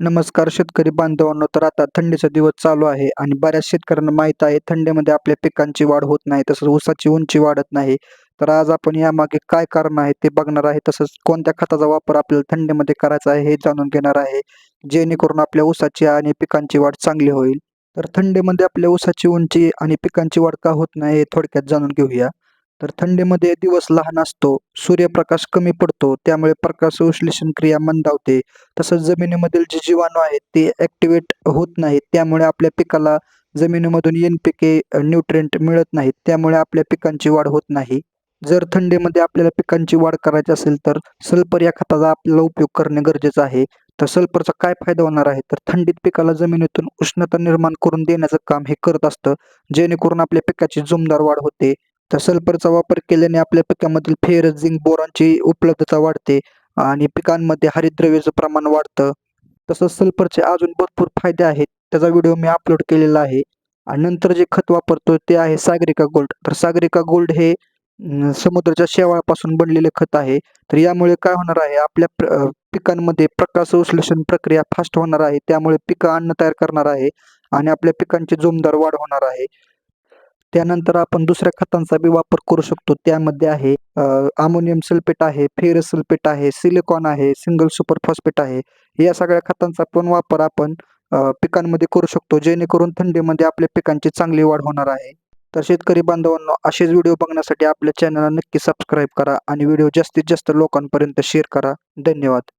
नमस्कार शेतकरी बांधवांनो तर आता थंडीचा दिवस चालू आहे आणि बऱ्याच शेतकऱ्यांना माहीत आहे थंडीमध्ये आपल्या पिकांची वाढ होत नाही तसंच ऊसाची उंची वाढत नाही. तर आज आपण यामागे काय कारण आहे ते बघणार आहे तसंच कोणत्या खताचा वापर आपल्याला थंडीमध्ये करायचा आहे हे जाणून घेणार आहे जेणेकरून आपल्या ऊसाची आणि पिकांची वाढ चांगली होईल. तर थंडीमध्ये आपल्या ऊसाची उंची आणि पिकांची वाढ का होत नाही हे थोडक्यात जाणून घेऊया. तर थंडीमध्ये दिवस लहान असतो सूर्यप्रकाश कमी पडतो त्यामुळे प्रकाश संश्लेषण क्रिया मंदावते. तसंच जमिनीमधील जे जीवाणू आहेत ते ॲक्टिवेट होत नाहीत. त्यामुळे आपल्या पिकाला जमिनीमधून एन पी के न्यूट्रिएंट मिळत नाहीत. त्यामुळे आपल्या पिकांची वाढ होत नाही. जर थंडीमध्ये आपल्याला पिकांची वाढ करायची असेल तर सल्फर या खताचा आपल्याला उपयोग करणे गरजेचं आहे. तर सल्फरचा काय फायदा होणार आहे? तर थंडीत पिकाला जमिनीतून उष्णता निर्माण करून देण्याचं काम हे करत असतं जेणेकरून आपल्या पिकाची जोमदार वाढ होते. तर सल्फरचा वापर केल्याने आपल्या पिकामधील फेर झिंक बोरांची उपलब्धता वाढते आणि पिकांमध्ये हरितद्रव्याचं प्रमाण वाढतं. तसंच सल्फरचे अजून भरपूर फायदे आहेत. त्याचा व्हिडिओ मी अपलोड केलेला आहे. आणि नंतर जे खत वापरतो ते आहे सागरिका गोल्ड. तर सागरिका गोल्ड हे समुद्राच्या शेवाळापासून बनलेले खत आहे. तर यामुळे काय होणार आहे? आपल्या प्र- पिकांमध्ये प्रकाश संश्लेषण प्रक्रिया फास्ट होणार आहे. त्यामुळे पिकं अन्न तयार करणार आहे. आणि आपल्या पिकांची जोमदार वाढ होणार आहे. त्यानंतर आपण दुसऱ्या खतांचा बी वापर करू शकतो. त्यामध्ये आहे अमोनियम सल्फेट आहे फेरस सल्फेट आहे सिलिकॉन आहे सिंगल सुपर फॉस्फेट आहे. या सगळ्या खतांचा पण वापर आपण पिकांमध्ये करू शकतो. जेणेकरून थंडीमध्ये आपल्या पिकांची चांगली वाढ होणार आहे. तर शेतकरी बांधवांनो असेच व्हिडिओ बघण्यासाठी आपल्या चॅनलला नक्की सबस्क्राईब करा आणि व्हिडिओ जास्तीत जास्त लोकांपर्यंत शेअर करा. धन्यवाद.